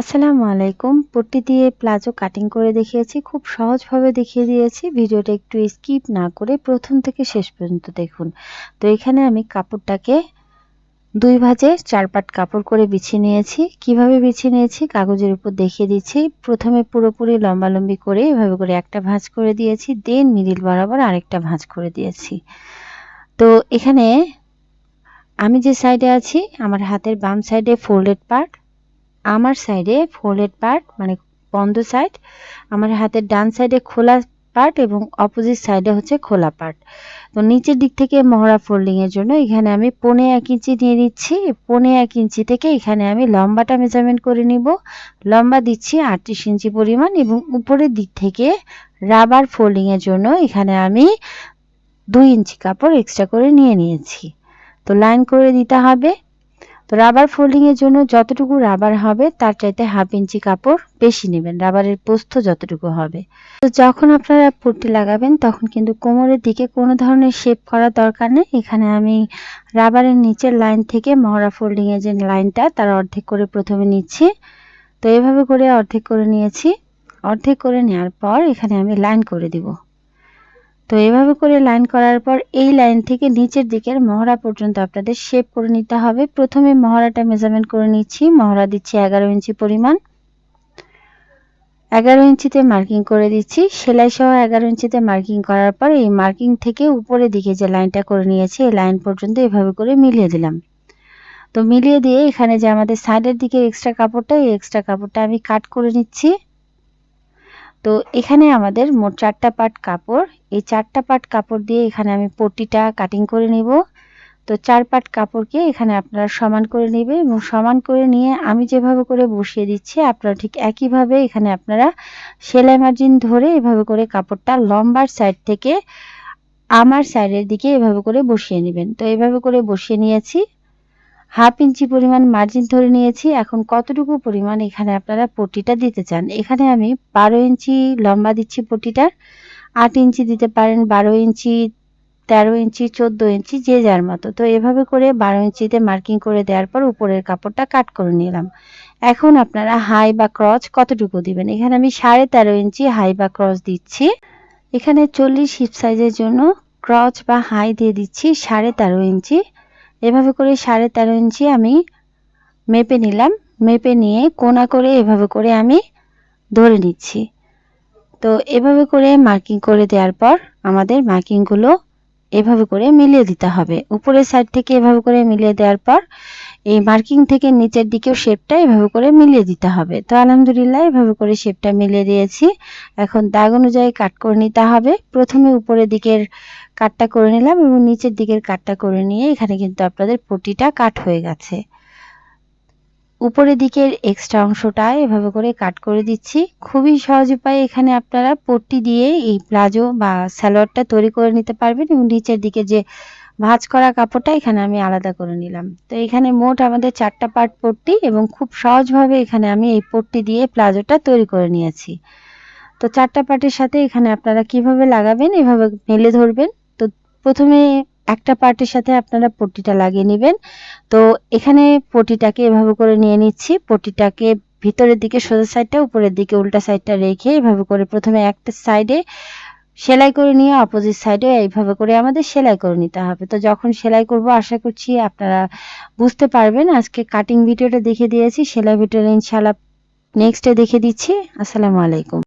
আসসালামু আলাইকুম। পট্টি দিয়ে প্লাজো কাটিং করে দেখিয়েছি। খুব সহজভাবে দেখিয়ে দিয়েছি। ভিডিওটা একটু স্কিপ না করে প্রথম থেকে শেষ পর্যন্ত দেখুন। তো এখানে আমি কাপড়টাকে দুই ভাজে চার পাট কাপড় করে বিছিয়ে নিয়েছি। কীভাবে বিছিয়ে নিয়েছি কাগজের উপর দেখিয়ে দিচ্ছি। প্রথমে পুরোপুরি লম্বালম্বি করে এভাবে করে একটা ভাঁজ করে দিয়েছি। দেন মিডিল বরাবর আরেকটা ভাঁজ করে দিয়েছি। তো এখানে আমি যে সাইডে আছি, আমার হাতের বাম সাইডে ফোল্ডেড পার্ট আমার সাইডে ফোল্ডেড পার্ট মানে বন্ধ সাইড আমার হাতের ডান সাইডে খোলা পার্ট এবং অপোজিট সাইডে হচ্ছে খোলা পার্ট তো নিচের দিক থেকে মহড়া ফোল্ডিংয়ের জন্য এখানে আমি পনে এক ইঞ্চি নিয়ে নিচ্ছি পনে এক ইঞ্চি থেকে এখানে আমি লম্বাটা মেজারমেন্ট করে নিব। লম্বা দিচ্ছি আটত্রিশ ইঞ্চি পরিমাণ এবং উপরের দিক থেকে রাবার ফোল্ডিংয়ের জন্য এখানে আমি দুই ইঞ্চি কাপড় এক্সট্রা করে নিয়ে নিয়েছি। তো লাইন করে দিতে হবে। তো রাবার ফোল্ডিংয়ের জন্য যতটুকু রাবার হবে, তার চাইতে হাফ ইঞ্চি কাপড় বেশি নেবেন। রাবারের পোস্ত যতটুকু হবে। তো যখন আপনারা পট্টি লাগাবেন, তখন কিন্তু কোমরের দিকে কোনো ধরনের শেপ করার দরকার নেই। এখানে আমি রাবারের নিচের লাইন থেকে মহড়া ফোল্ডিংয়ের যে লাইনটা তার অর্ধেক করে প্রথমে নিচ্ছি। তো এভাবে করে অর্ধেক করে নিয়েছি। অর্ধেক করে নেওয়ার পর এখানে আমি লাইন করে দিব। তো এভাবে করে লাইন করার পর এই লাইন থেকে নিচের দিকের মহড়া পর্যন্ত আপনাদের শেপ করে নিতে হবে। প্রথমে মহড়াটা মেজারমেন্ট করে নিচ্ছি। মহড়া দিচ্ছি এগারো ইঞ্চি পরিমাণ। এগারো ইঞ্চিতে মার্কিং করে দিচ্ছি। সেলাই সহ এগারো ইঞ্চিতে মার্কিং করার পর এই মার্কিং থেকে উপরের দিকে যে লাইনটা করে নিয়েছি, এই লাইন পর্যন্ত এভাবে করে মিলিয়ে দিলাম। তো মিলিয়ে দিয়ে এখানে যে আমাদের সাইডের দিকে এক্সট্রা কাপড়টা, এই এক্সট্রা কাপড়টা আমি কাট করে নিচ্ছি। তো এখানে আমাদের মোট চারটা পাট কাপড়। এই চারটা পাট কাপড় দিয়ে এখানে আমি পটিটা কাটিং করে নিব। তো চার পাট কাপড়কে এখানে আপনারা সমান করে নেবে এবং সমান করে নিয়ে আমি যেভাবে করে বসিয়ে দিচ্ছি, আপনারা ঠিক একইভাবে এখানে আপনারা সেলাই মার্জিন ধরে এভাবে করে কাপড়টা লম্বার সাইড থেকে আমার সাইডের দিকে এভাবে করে বসিয়ে নেবেন। তো এভাবে করে বসিয়ে নিয়েছি। হাফ ইঞ্চি পরিমাণ মার্জিন ধরে নিয়েছি। এখন কতটুকু পরিমাণ এখানে আপনারা পটিটা দিতে চান? এখানে আমি বারো ইঞ্চি লম্বা দিচ্ছি পটিটার আট ইঞ্চি দিতে পারেন, বারো ইঞ্চি, তেরো ইঞ্চি, চোদ্দ ইঞ্চি, যে যার মতো। তো এভাবে করে বারো ইঞ্চিতে মার্কিং করে দেওয়ার পর উপরের কাপড়টা কাট করে নিলাম। এখন আপনারা হাই বা ক্রস কতটুকু দিবেন? এখানে আমি সাড়ে তেরো ইঞ্চি হাই বা ক্রস দিচ্ছি। এখানে চল্লিশ হিপ সাইজের জন্য ক্রচ বা হাই দিয়ে দিচ্ছি সাড়ে তেরো ইঞ্চি। এভাবে করে সাড়ে তেরো ইঞ্চি আমি মেপে নিলাম। মেপে নিয়ে কোনা করে এভাবে করে আমি ধরে নিচ্ছি। তো এভাবে করে মার্কিং করে দেওয়ার পর আমাদের মার্কিংগুলো এভাবে করে মিলিয়ে দিতে হবে। উপরের সাইড থেকে এভাবে করে মিলিয়ে দেওয়ার পর, এই মার্কিং থেকে নিচের দিকেও শেপটা এভাবে করে মিলিয়ে দিতে হবে। তো আলহামদুলিল্লাহ, এভাবে করে শেপটা মিলিয়ে দিয়েছি। এখন দাগ অনুযায়ী কাট করে নিতে হবে। প্রথমে উপরের দিকের কাটটা করে নিলাম এবং নিচের দিকের কাটটা করে নিয়ে এখানে কিন্তু আপনাদের পটিটা কাট হয়ে গেছে। উপরের দিকের এক্সট্রা অংশটা এভাবে করে কাট করে দিচ্ছি। খুবই সহজ উপায়ে এখানে আপনারা পট্টি দিয়ে এই প্লাজো বা স্যালোয়ারটা তৈরি করে নিতে পারবেন এবং নিচের দিকে যে ভাঁজ করা কাপড়টা এখানে আমি আলাদা করে নিলাম। তো এখানে মোট আমাদের চারটা পার্ট পট্টি এবং খুব সহজভাবে এখানে আমি এই পট্টি দিয়ে প্লাজোটা তৈরি করে নিয়েছি। তো চারটা পার্টের সাথে এখানে আপনারা কীভাবে লাগাবেন এভাবে মেলে ধরবেন। তো প্রথমে একটা পার্টের সাথে আপনারা পটিটা লাগিয়ে নেবেন। তো এখানে পটিটাকে এভাবে করে নিয়ে নিচ্ছি। পটিটাকে ভিতরের দিকে সোজা সাইডটা, উপরের দিকে উল্টা সাইডটা রেখে এভাবে করে প্রথমে একটা সাইডে সেলাই করে নিয়ে অপোজিট সাইডে এইভাবে করে আমাদের সেলাই করে নিতে হবে। তো যখন সেলাই করব, আশা করছি আপনারা বুঝতে পারবেন। আজকে কাটিং ভিডিওটা দেখে দিয়েছি। সেলাই ভিডিওটা ইনশাআল্লাহ নেক্সটে দেখে দিচ্ছি। আসসালামু আলাইকুম।